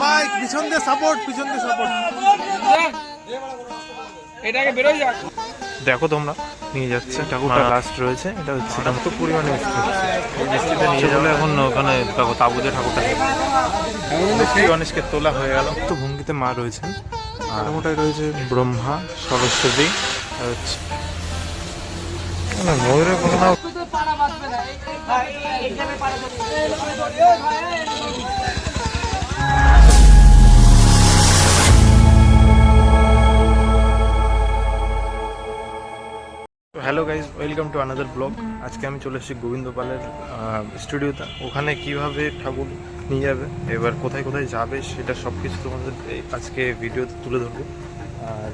Mic পিছন দিয়ে support পিছন দিয়ে সাপোর্ট এটাকে বেরোয় যাক দেখো তোমরা নিয়ে যাচ্ছে ঠাকুরটা লাস্ট রয়েছে এটা হচ্ছে তো পরিমাণে মিষ্টিটা নিয়ে যাব এখন ওখানে দেখো তাবুজে ঠাকুরটা গণেশকে তোলা হয়ে গেল তো ভঙ্গিতে মা রয়েছেন আর ওটাই রয়েছে ব্রহ্মা সরস্বতী আর হচ্ছে না, ময়ূরের কোনো না hello guys welcome to another blog আজকে আমি চলে এসেছি গোবিন্দ পালের স্টুডিওতে ওখানে কীভাবে ঠাকুর নিয়ে যাবে, এবার কোথায় কোথায় যাবে, সেটা সব কিছু তোমাদের আজকে ভিডিওতে তুলে ধরবো। আর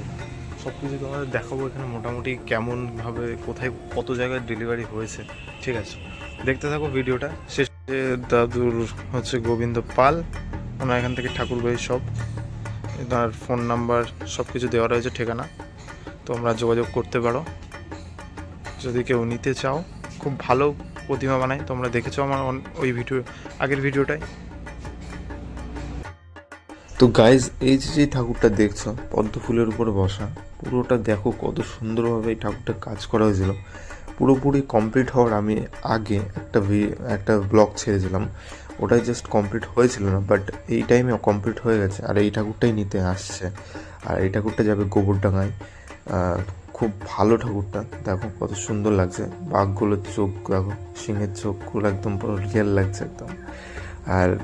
সব কিছু তোমাদের দেখাবো এখানে মোটামুটি কেমনভাবে কোথায় কত জায়গায় ডেলিভারি হয়েছে, ঠিক আছে? দেখতে থাকো ভিডিওটা। শেষে দাদুর হচ্ছে গোবিন্দ পাল ওনার এখান থেকে ঠাকুরবাড়ির সব, তার ফোন নাম্বার সব কিছু দেওয়া রয়েছে, ঠিকানা। তোমরা যোগাযোগ করতে পারো। যদি কেউ নিতে চাও, খুব ভালো প্রতিমা বানায়, তোমরা দেখেছ আমার ওই ভিডিও আগের ভিডিওটাই তো গাইজ এই যে যে ঠাকুরটা দেখছ, পদ্ম ফুলের উপরে বসা, পুরোটা দেখো কত সুন্দরভাবে এই ঠাকুরটা কাজ করা হয়েছিল। পুরোপুরি কমপ্লিট হওয়ার আমি আগে একটা একটা ব্লগ ছেড়েছিলাম ওটাই জাস্ট কমপ্লিট হয়েছিল না বাট এই টাইমে কমপ্লিট হয়ে গেছে। আর এই ঠাকুরটাই নিতে আসছে। আর এই ঠাকুরটা যাবে গোবরডাঙ্গায়। আহ, খুব ভালো ঠাকুরটা। দেখো কত সুন্দর লাগছে। বাঘগুলোর চোখ দেখো সিংহের চোখগুলো একদম পুরো রিয়েল লাগছে একদম। আর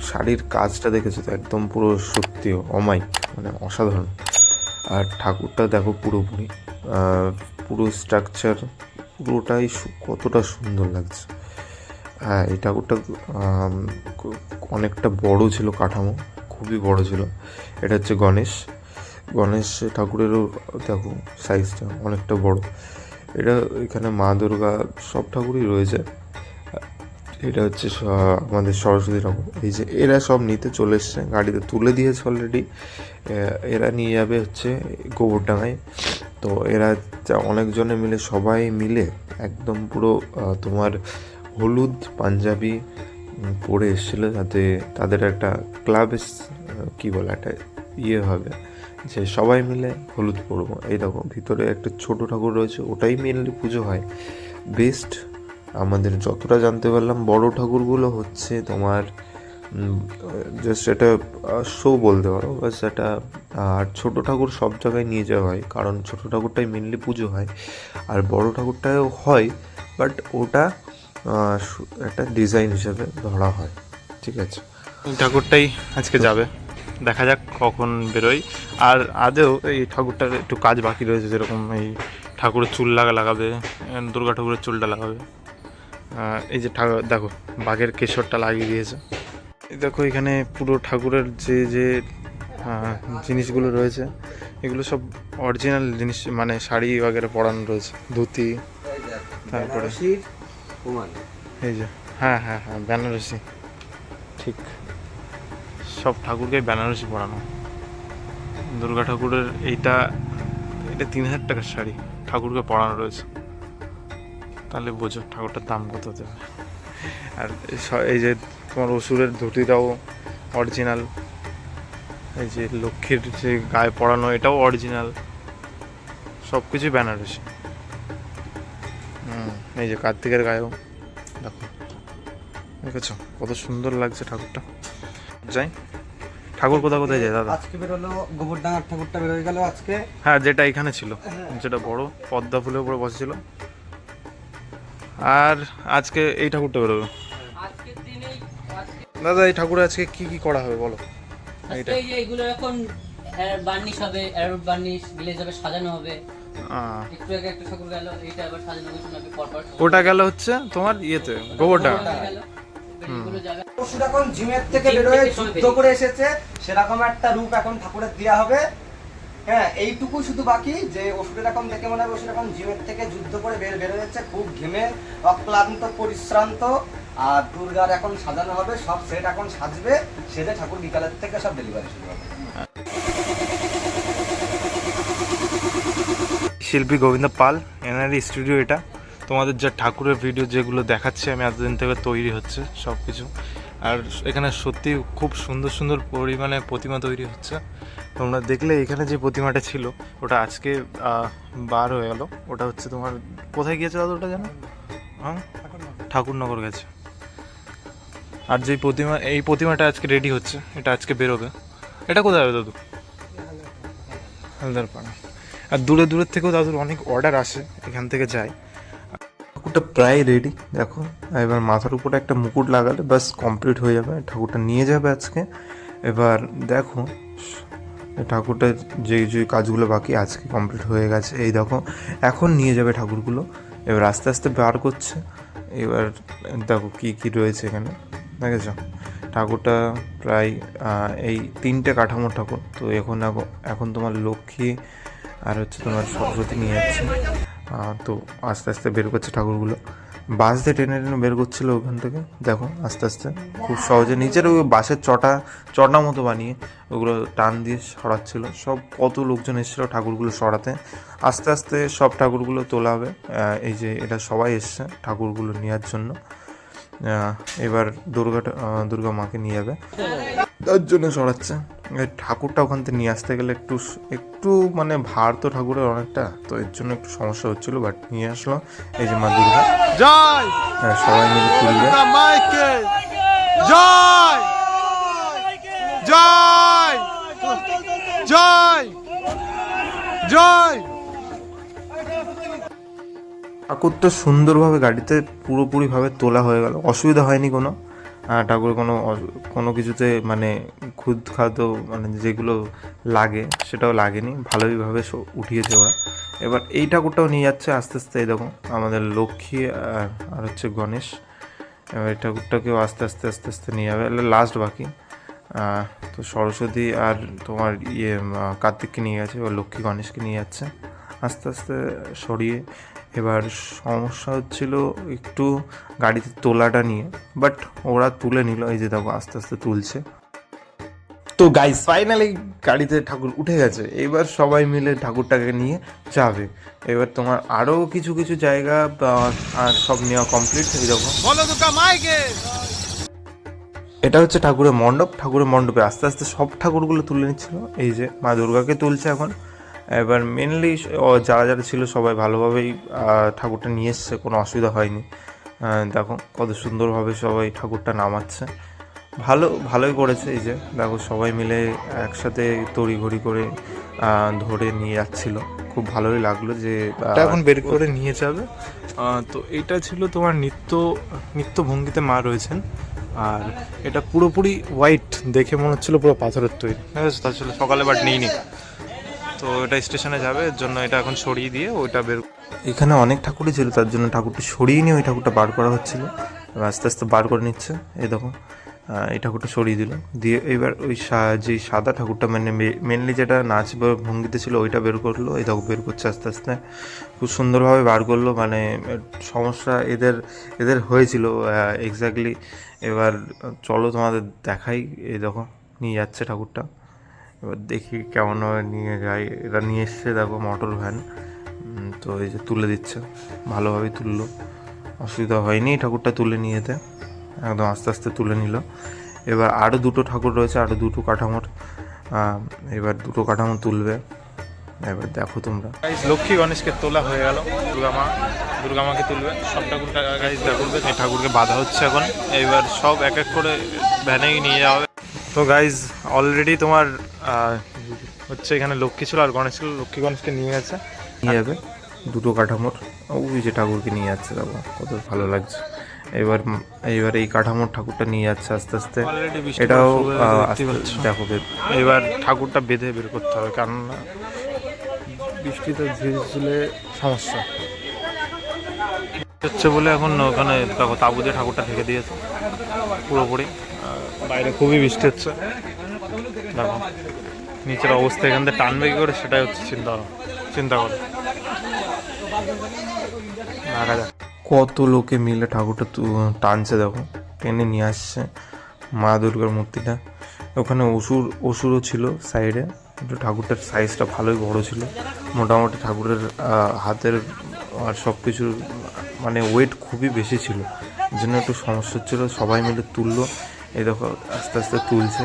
শাড়ির কাজটা দেখেছ তো? একদম পুরো সত্যি অমাইক মানে অসাধারণ। আর ঠাকুরটা দেখো পুরোপুরি। পুরো স্ট্রাকচার পুরোটাই কতটা সুন্দর লাগছে। হ্যাঁ এই ঠাকুরটা অনেকটা বড় ছিল কাঠামো, খুবই বড় ছিল। এটা হচ্ছে গণেশ। গণেশ ঠাকুরেরও, দেখো সাইজটা অনেকটা বড়। এটা এখানে মা দুর্গা সব ঠাকুরই রয়েছে। এটা হচ্ছে আমাদের সরস্বতী ঠাকুর। এই যে এরা সব নিতে চলে এসছে, গাড়িতে তুলে দিয়েছে অলরেডি এরা নিয়ে যাবে হচ্ছে গোবরডাঙ্গায় তো এরা অনেকজনে মিলে, সবাই মিলে একদম পুরো তোমার হলুদ পাঞ্জাবি পরে এসেছিল যাতে তাদের একটা ক্লাব কি বলে, একটা ইয়ে হবে যে সবাই মিলে হলুদ পরবো। এই দেখো, ভিতরে একটা ছোট ঠাকুর রয়েছে, ওটাই মেনলি পুজো হয়। বেস্ট, আমাদের যতটা জানতে পারলাম, বড় ঠাকুরগুলো হচ্ছে তোমার জাস্ট এটা শো বলতে পারো, বাস এটা আর ছোট ঠাকুর সব জায়গায় নিয়ে যাওয়া হয়, কারণ ছোট ঠাকুরটাই মেনলি পুজো হয়। আর বড় ঠাকুরটাও হয় বাট ওটা একটা ডিজাইন হিসাবে ধরা হয়। ঠিক আছে? ঠাকুরটাই আজকে যাবে। দেখা যাক কখন বেরোয়। আর আদেও এই ঠাকুরটার একটু কাজ বাকি রয়েছে যেরকম এই ঠাকুরের চুল লাগা লাগাবে দুর্গা ঠাকুরের চুলটা লাগাবে। এই যে ঠাকুর দেখো বাঘের কেশরটা লাগিয়ে দিয়েছে। এই দেখো এখানে পুরো ঠাকুরের যে যে জিনিসগুলো রয়েছে এগুলো সব অরিজিনাল জিনিস মানে শাড়ি বাগেরা পরানো রয়েছে ধুতি তারপরে এই যে। হ্যাঁ হ্যাঁ হ্যাঁ বেনারসি। ঠিক। সব ঠাকুরকে বেনারসি পরানো। দুর্গা ঠাকুরের এইটা এটা তিন হাজার টাকার শাড়ি। ঠাকুরকে পরানো রয়েছে। তাহলে বোঝো ঠাকুরটার দাম কত দেবে আর এই স- এই যে তোমার অসুরের ধুতিটাও অরিজিনাল এই যে লক্ষ্মীর যে গায়ে পরানো এটাও অরিজিনাল সব কিছুই বেনারসি। হুম এই যে কার্তিকের গায়েও দেখো। দেখেছ? কত সুন্দর লাগছে ঠাকুরটা। যাই ঠাকুর কোথায় কোথায় যায় দাদা? আজকে বেরোলো গোবরডাঙ্গার ঠাকুরটা বেরোয় গেল আজকে। হ্যাঁ যেটা এখানে ছিল যেটা বড় পদ্মা ফুলের উপরে বসেছিল। আর আজকে এই ঠাকুরটা বেরোবে দাদা এই ঠাকুরে আজকে কি কি করা হবে বলো? এইটা। এই যে এগুলো এখন বার্নিশ হবে অ্যারোড বার্নিশ গ্লেজ হবে সাজানো হবে। হবে ওটা গেল হচ্ছে তোমার ইয়েতে গোবরটা গেল। এবার এগুলো যাবে ওষুধ এখন জিমের থেকে বেরোয় যুদ্ধ করে এসেছে সেরকম একটা রূপ এখন ঠাকুরের দেওয়া হবে। হ্যাঁ এইটুকু শুধু বাকি যে ওষুধের এখন দেখে মনে হয় ওষুধ এখন জিমের থেকে যুদ্ধ করে বের বের হয়েছে খুব ঘেমে অক্লান্ত পরিশ্রান্ত। আর দুর্গার এখন সাজানো হবে সব সেট এখন সাজবে সেটা ঠাকুর বিকালের থেকে সব ডেলিভারি শুরু হবে। শিল্পী গোবিন্দ পাল এনারই স্টুডিও এটা। তোমাদের যা ঠাকুরের ভিডিও যেগুলো দেখাচ্ছে, আমি এতদিন থেকে তৈরি হচ্ছে সব কিছু আর এখানে সত্যি খুব সুন্দর সুন্দর পরিমাণে প্রতিমা তৈরি হচ্ছে। তোমরা দেখলে এখানে যে প্রতিমাটা ছিল, ওটা আজকে বার হয়ে গেলো। ওটা হচ্ছে তোমার, কোথায় গিয়েছে দাদা ওটা জানো? হ্যাঁ? ঠাকুরনগর গেছে। আর যে প্রতিমা, এই প্রতিমাটা আজকে রেডি হচ্ছে। এটা আজকে বেরোবে। এটা কোথায় হবে দাদু? হালদারপাড়া। আর দূরে দূরের থেকেও দাদুর অনেক অর্ডার আসে, এখান থেকে যায়। ঠাকুরটা প্রায় রেডি দেখো। এবার মাথার উপরে একটা মুকুট লাগালে বাস কমপ্লিট হয়ে যাবে। ঠাকুরটা নিয়ে যাবে আজকে। এবার দেখো এই ঠাকুরটার যে যে কাজগুলো বাকি আজকে কমপ্লিট হয়ে গেছে। এই দেখো, এখন নিয়ে যাবে ঠাকুরগুলো। এবার আস্তে আস্তে বার করছে। এবার দেখো কি কি রয়েছে এখানে। দেখেছ? ঠাকুরটা প্রায় এই তিনটে কাঠামোর ঠাকুর। তো এখন- এখন তোমার লক্ষ্মী আর হচ্ছে তোমার সরস্বতী নিয়ে যাচ্ছে। তো আস্তে আস্তে বের করছে ঠাকুরগুলো। বাস দিয়ে টেনে টেনে বের করছিল ওখান থেকে। দেখো, আস্তে আস্তে। খুব সহজে নিচের ওই বাসের চটা চটা মতো বানিয়ে ওগুলো টান দিয়ে সরাচ্ছিল। সব কত লোকজন এসেছিল ঠাকুরগুলো সরাতে। আস্তে আস্তে সব ঠাকুরগুলো তোলা হবে এই যে এটা সবাই এসছে ঠাকুরগুলো নেওয়ার জন্য। এবার দুর্গা আহ, দুর্গা মাকে নিয়ে যাবে। তার জন্য সরাচ্ছে। ঠাকুরটা ওখান থেকে নিয়ে আসতে গেলে একটু একটু মানে ভার তো ঠাকুরের অনেকটা তো এর জন্য একটু সমস্যা হচ্ছিল বাট নিয়ে আসলো এই যে মা দুর্গা। জয়! হ্যাঁ, সবাই মিলে তুলবে। জয়! জয়! জয়! জয়! ঠাকুরটা সুন্দরভাবে গাড়িতে পুরোপুরিভাবে তোলা হয়ে গেল। অসুবিধা হয়নি কোনো। ঠাকুর কোনো কোনো কিছুতে মানে খুদ খাদ্য মানে যেগুলো লাগে সেটাও লাগেনি। ভালোইভাবে উঠিয়েছে ওরা। এবার এই ঠাকুরটাও নিয়ে যাচ্ছে আস্তে আস্তে, এই দেখো, আমাদের লক্ষ্মী আর আর হচ্ছে গণেশ। এবার এই ঠাকুরটাকেও আস্তে আস্তে আস্তে আস্তে নিয়ে যাবে। লাস্ট বাকি। তো সরস্বতী আর তোমার ইয়ে কার্তিককে নিয়ে গেছে। এবার লক্ষ্মী গণেশকে নিয়ে যাচ্ছে। আস্তে আস্তে সরিয়ে এবার সমস্যা হচ্ছিল একটু গাড়িতে তোলাটা নিয়ে বাট ওরা তুলে নিল এই যে দেখো আস্তে আস্তে তুলছে। তো গাইস ফাইনালি গাড়িতে ঠাকুর উঠে গেছে। এবার সবাই মিলে ঠাকুরটাকে নিয়ে যাবে। এবার তোমার আরও কিছু কিছু জায়গা আর সব নেওয়া কমপ্লিট দুর্গা মাইকে এটা হচ্ছে ঠাকুরের মণ্ডপ। ঠাকুরের মণ্ডপে আস্তে আস্তে সব ঠাকুরগুলো তুলে নিচ্ছিল। এই যে মা দুর্গাকে তুলছে এখন। এবার মেনলি যারা যারা ছিল সবাই ভালোভাবেই ঠাকুরটা নিয়ে এসছে কোনো অসুবিধা হয়নি। দেখো কত সুন্দরভাবে সবাই ঠাকুরটা নামাচ্ছে। ভালো ভালোই করেছে এই যে। দেখো সবাই মিলে একসাথে তড়িঘড়ি করে ধরে নিয়ে যাচ্ছিল। খুব ভালোই লাগল যে এখন বের করে নিয়ে যাবে। তো এটা ছিল তোমার নিত্য নিত্য ভঙ্গিতে মা রয়েছেন। আর এটা পুরোপুরি হোয়াইট দেখে মনে হচ্ছিল পুরো পাথরের তৈরি। ঠিক আছে তাহলে সকালে বাট নিই নি তো এটা স্টেশনে যাবে, এর জন্য এটা এখন সরিয়ে দিয়ে ওইটা বের এখানে অনেক ঠাকুরই ছিল, তার জন্য ঠাকুরটা সরিয়ে নিয়ে ওই ঠাকুরটা বার করা হচ্ছিল। আস্তে আস্তে বার করে নিচ্ছে, এই দেখো। এই ঠাকুরটা সরিয়ে দিল। দিয়ে এবার ওই যে সাদা ঠাকুরটা মানে মেনলি যেটা নাচ ভঙ্গিতে ছিল, ওইটা বের করল। এই দেখো, বের করছে আস্তে আস্তে। খুব সুন্দরভাবে বার করল মানে সমস্যা এদের এদের হয়েছিল এক্স্যাক্টলি এবার চলো তোমাদের দেখাই, এই দেখো, নিয়ে যাচ্ছে ঠাকুরটা। এবার দেখি কেমন ভাবে নিয়ে যাই। এরা নিয়ে এসছে, দেখো মোটর ভ্যান তো এই যে তুলে দিচ্ছে। ভালোভাবেই তুললো। অসুবিধা হয়নি ঠাকুরটা তুলে নিয়ে যেতে। একদম আস্তে আস্তে তুলে নিল। এবার আরও দুটো ঠাকুর রয়েছে আরও দুটো কাঠামোর। এবার দুটো কাঠামো তুলবে। এবার দেখো তোমরা। লক্ষ্মী গণেশকে তোলা হয়ে গেল। দুর্গা মা দুর্গা মাকে তুলবে সব ঠাকুর ঠাকুরকে বাধা হচ্ছে এখন। এবার সব এক এক করে ভ্যানেই নিয়ে যাওয়া হবে। তো গাইজ অলরেডি তোমার হচ্ছে এখানে লক্ষ্মী ছিল আর গণেশ ছিল লক্ষ্মী গণেশকে নিয়ে গেছে। নিয়ে যাবে। দুটো কাঠামোর। ওই যে ঠাকুরকে নিয়ে যাচ্ছে দেখো কত ভালো লাগছে। এবার এবার এই কাঠামোর ঠাকুরটা নিয়ে যাচ্ছে আস্তে আস্তে। এটাও। দেখো এবার ঠাকুরটা বেঁধে বের করতে হবে কারণ বৃষ্টিতে ভিজলে সমস্যা। হচ্ছে বলে এখন ওখানে দেখো তাবু দিয়ে ঠাকুরটা ঢেকে দিয়েছে পুরোপুরি। বাইরে খুবই বৃষ্টি হচ্ছে। দেখো নিচের অবস্থা এখান থেকে টানবে কি করে সেটাই হচ্ছে চিন্তা চিন্তা করো। যাক। কত লোকে মিলে ঠাকুরটা টানছে দেখো। টেনে নিয়ে আসছে মা দুর্গার মূর্তিটা। ওখানে অসুর, অসুরও ছিল সাইডে। কিন্তু ঠাকুরটার সাইজটা ভালোই বড় ছিল। মোটামুটি ঠাকুরের হাতের আর সব কিছুর মানে ওয়েট খুবই বেশি ছিল। জন্য একটু সমস্যা হচ্ছিল। সবাই মিলে তুললো। এই দেখো, আস্তে আস্তে তুলছে।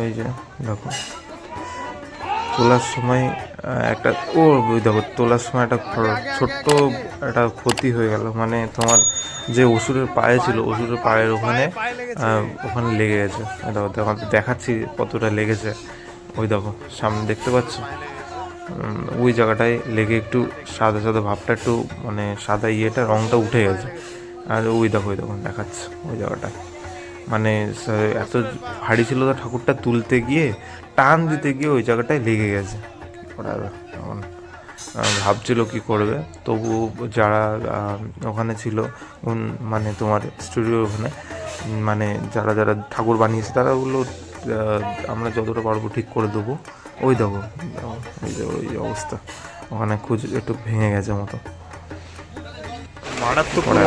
ওই যে, দেখো। তোলার সময় একটা, ও দেখো, তোলার সময় একটা ছোট্ট একটা ক্ষতি হয়ে গেল। মানে তোমার যে ওষুধের পায়ে ছিল, ওষুধের পায়ের ওখানে ওখানে লেগে গেছে। দেখো দেখো দেখাচ্ছি কতটা লেগেছে। ওই দেখো, সামনে দেখতে পাচ্ছ? ওই জায়গাটায় লেগে একটু সাদা সাদা ভাবটা একটু মানে সাদা ইয়েটা, রংটা উঠে গেছে। আর ওই দেখো ওই দেখো, দেখাচ্ছে ওই জায়গাটায় মানে এত ভারী ছিল তো ঠাকুরটা তুলতে গিয়ে টান দিতে গিয়ে ওই জায়গাটায় লেগে গেছে। আহ, ভাবছিল কি করবে। তবু যারা ওখানে ছিল মানে তোমার স্টুডিও ওখানে মানে যারা যারা ঠাকুর বানিয়েছে তারা আহ, আমরা যতটা পারব ঠিক করে দেবো। ওই দেখো, ওই যে ওই অবস্থা। ওখানে খুঁজ একটু ভেঙে গেছে মতো। নিয়ে কোনো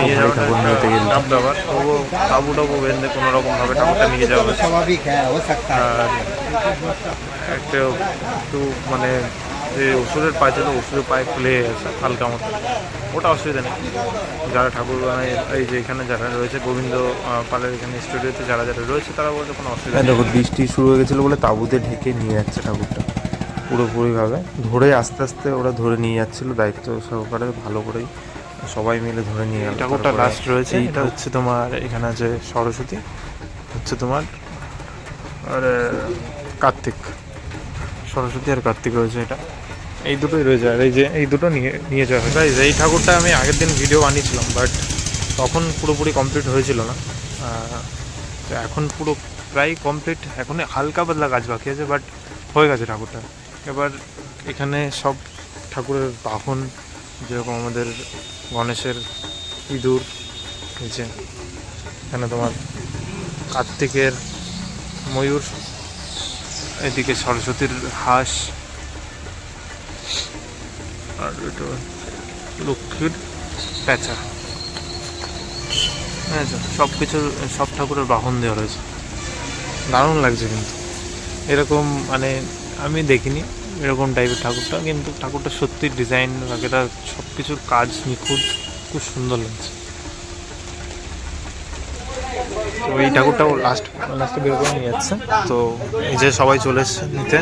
নিয়ে একটা একটু মানে ওষুধের পায় ছিল ওষুধের পায়ে খুলে হালকা মতো ওটা অসুবিধা নেই যারা ঠাকুর এই যে এখানে যারা রয়েছে গোবিন্দ পালের এখানে স্টুডিওতে যারা যারা রয়েছে তারা বলতে কোনো অসুবিধা হ্যাঁ, দেখো বৃষ্টি শুরু হয়ে গেছিল বলে তাঁবুতে ঢেকে নিয়ে যাচ্ছে ঠাকুরটা। পুরোপুরিভাবে। ধরে আস্তে আস্তে ওরা ধরে নিয়ে যাচ্ছিল দায়িত্ব সহকারে ভালো করেই সবাই মিলে ধরে নিয়ে গেল। ঠাকুরটা লাস্ট রয়েছে এটা হচ্ছে তোমার এখানে আছে সরস্বতী হচ্ছে তোমার আর কার্তিক। সরস্বতী আর কার্তিক রয়েছে এটা। এই দুটোই রয়েছে আর এই যে এই দুটো নিয়ে নিয়ে যাওয়া হয় Guys, এই ঠাকুরটা আমি আগের দিন ভিডিও বানিয়েছিলাম বাট তখন পুরোপুরি কমপ্লিট হয়েছিল না। তো এখন পুরো প্রায় কমপ্লিট এখন হালকা পাতলা কাজ বাকি আছে বাট হয়ে গেছে ঠাকুরটা। এবার এখানে সব ঠাকুরের বাহন, যেরকম আমাদের গণেশের ইঁদুর নিচে এখানে তোমার কার্তিকের ময়ূর, এদিকে সরস্বতীর হাঁস, আর এটা লক্ষ্মীর প্যাঁচা বুঝেছ সব কিছু, সব ঠাকুরের বাহন দেওয়া রয়েছে। দারুণ লাগছে কিন্তু। এরকম মানে আমি দেখিনি এরকম টাইপের ঠাকুরটা কিন্তু ঠাকুরটা সত্যি ডিজাইন বাকিটা সব কিছুর কাজ নিখুঁত খুব সুন্দর লাগছে তো এই ঠাকুরটাও লাস্ট লাস্টে বের করে নিয়ে যাচ্ছে তো এই যে সবাই চলে এসছে নিতে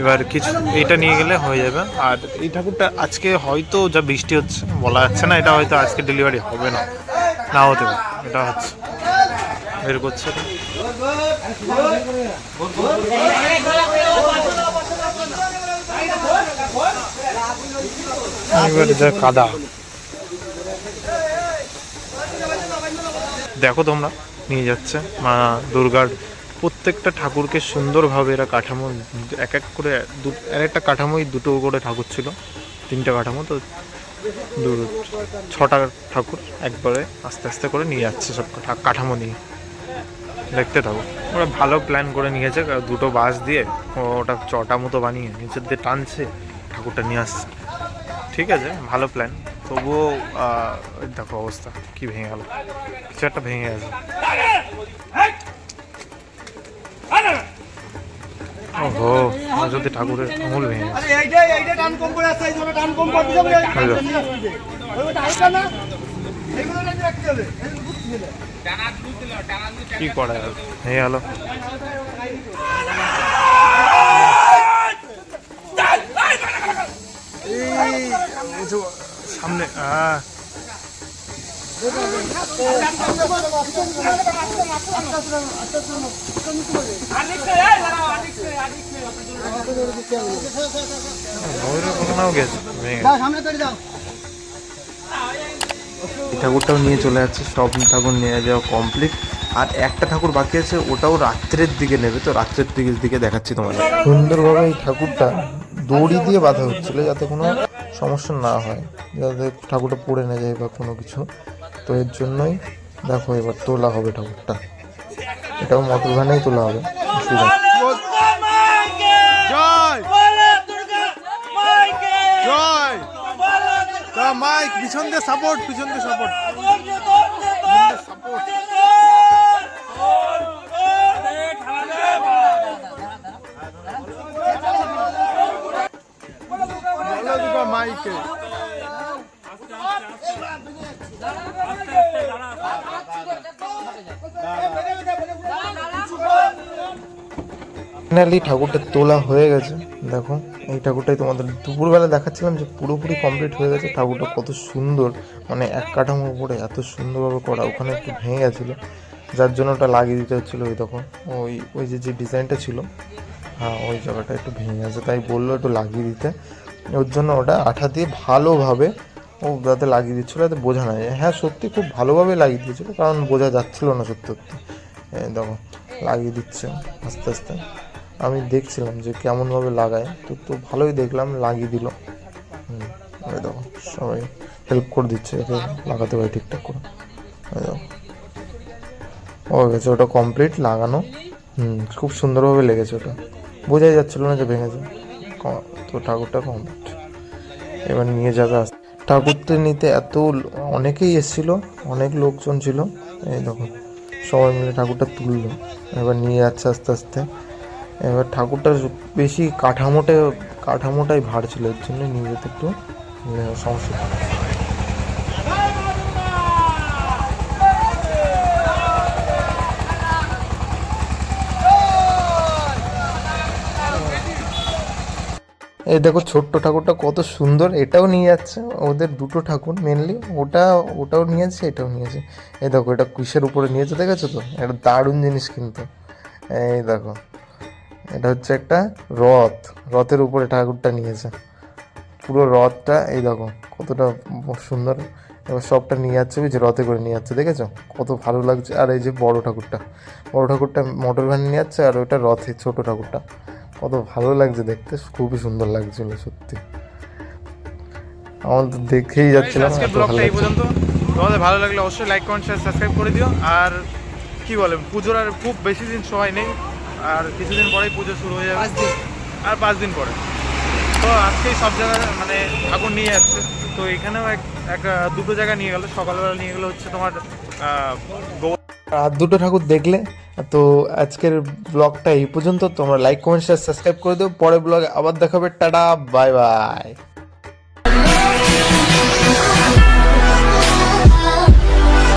এবার কিছু এইটা নিয়ে গেলে হয়ে যাবে আর এই ঠাকুরটা আজকে হয়তো যা বৃষ্টি হচ্ছে বলা যাচ্ছে না এটা হয়তো আজকে ডেলিভারি হবে না না হতে পারে এটা হচ্ছে বের করছে এটা। এবার যা কাদা। দেখো তোমরা, নিয়ে যাচ্ছে মা দুর্গার। প্রত্যেকটা ঠাকুরকে সুন্দরভাবে এরা কাঠামো, এক এক করে এক একটা কাঠামোই দুটো করে ঠাকুর ছিল, তিনটা কাঠামো, তো দু, ছটা ঠাকুর একবারে আস্তে আস্তে করে নিয়ে যাচ্ছে সব কাঠামো নিয়ে। দেখতে থাকো। ওরা ভালো প্ল্যান করে নিয়েছে, দুটো বাস দিয়ে ওটা চটা মতো বানিয়ে, নিচের দিয়ে টানছে, ঠাকুরটা নিয়ে আসছে। ঠিক আছে ভালো প্ল্যান তবুও দেখো অবস্থা কি ভেঙে গেল কিছু একটা ভেঙে গেছে ওহো যদি ঠাকুরের আঙুল ভেঙে। কি করা ভেঙে গেল সামনে ঠাকুরটাও নিয়ে চলে যাচ্ছে, সব ঠাকুর নিয়ে যাওয়া কমপ্লিট আর একটা ঠাকুর বাকি আছে, ওটাও রাত্রের দিকে নেবে, তো রাত্রের দিকে দিকে দেখাচ্ছি তোমাদের। সুন্দরভাবে এই ঠাকুরটা দড়ি দিয়ে বাঁধা হচ্ছিল যাতে কোনো সমস্যা না হয়। যাতে ঠাকুরটা পড়ে না যায় বা কোনো কিছু, তো এর জন্যই দেখো এবার তোলা হবে ঠাকুরটা। এটাও মটর ভ্যানেই তোলা হবে মাইক, পিছন দিয়ে সাপোর্ট পিছন দিয়ে সাপোর্ট ফাইনালি ঠাকুরটা তোলা হয়ে গেছে। দেখো, এই ঠাকুরটাই তোমাদের দুপুরবেলা দেখাচ্ছিলাম যে পুরোপুরি কমপ্লিট হয়ে গেছে। ঠাকুরটা কত সুন্দর মানে এক কাঠামোর উপরে এত সুন্দরভাবে করা, ওখানে একটু ভেঙে গেছিল। যার জন্য ওটা লাগিয়ে দিতে হচ্ছিল ওই তখন ওই ওই যে যে ডিজাইনটা ছিল হ্যাঁ ওই জায়গাটা একটু ভেঙে গেছে, তাই বলল একটু লাগিয়ে দিতে। ওর জন্য ওটা আঠা দিয়ে ভালোভাবে ও যাতে লাগিয়ে দিচ্ছিল, যাতে বোঝা না যায়। হ্যাঁ সত্যি খুব ভালোভাবে লাগিয়ে দিয়েছিলো, কারণ বোঝা যাচ্ছিল না সত্যি সত্যি। দেখো, লাগিয়ে দিচ্ছে, আস্তে আস্তে। আমি দেখছিলাম যে কেমনভাবে লাগায়, তো তো ভালোই দেখলাম, লাগিয়ে দিল। দেখো, সবাই হেল্প করে দিচ্ছে একে লাগাতে পারে ঠিকঠাক করে। দেখো, হয়ে গেছে, ওটা কমপ্লিট লাগানো। হুম, খুব সুন্দরভাবে লেগেছে ওটা। বোঝাই যাচ্ছিল না যে ভেঙেছে। তো ঠাকুরটা কমপ্লিট এবার নিয়ে যাবে আস- ঠাকুরটা নিতে এত অনেকেই এসেছিল, অনেক লোকজন ছিল। এই দেখো, সবাই মিলে ঠাকুরটা তুললো। এবার নিয়ে যাচ্ছে আস্তে আস্তে। এবার ঠাকুরটার বেশি কাঠামোটা, কাঠামোটাই ভার ছিল, এর জন্য নিয়ে যেতে একটু সমস্যা এই দেখো ছোট্ট ঠাকুরটা কত সুন্দর, এটাও নিয়ে যাচ্ছে। ওদের দুটো ঠাকুর মেনলি ওটা, ওটাও নিয়েছে, এটাও নিয়েছে। এই দেখো, এটা কুশের উপরে নিয়েছে, দেখেছ তো? এটা দারুণ জিনিস কিন্তু। এই দেখো। এটা হচ্ছে একটা রথ। রথের উপরে ঠাকুরটা নিয়েছে। পুরো রথটা এই দেখো কতটা সুন্দর। এবার সবটা নিয়ে যাচ্ছে বুঝছি রথে করে নিয়ে যাচ্ছে দেখেছ? কত ভালো লাগছে। আর এই যে বড় ঠাকুরটা বড় ঠাকুরটা মোটর ভ্যান নিয়ে যাচ্ছে আর ওটা রথে ছোট ঠাকুরটা। কত ভালো লাগছে দেখতে খুবই সুন্দর লাগছিল সত্যি। আমার তো দেখেই যাচ্ছিলাম আজকে ভালো ব্লগটা এই পর্যন্ত। তোমাদের ভালো লাগলে অবশ্যই লাইক কমেন্ট শেয়ার সাবস্ক্রাইব করে দিও। আর কি বলে পুজোর আর খুব বেশি দিন সময় নেই। আর কিছুদিন পরেই পুজো শুরু হয়ে যাবে। আর পাঁচ দিন পরে। তো আজকেই সব জায়গায় মানে ঠাকুর নিয়ে যাচ্ছে। তো এখানেও এক এক দুটো জায়গা নিয়ে গেলো। সকালবেলা নিয়ে গেলো হচ্ছে তোমার আর দুটো ঠাকুর দেখলে তো আজকের ব্লগটা এই পর্যন্ত। তোমরা লাইক কমেন্ট শেয়ার সাবস্ক্রাইব করে দিও। পরের ব্লগে আবার দেখাবে। Tata bye bye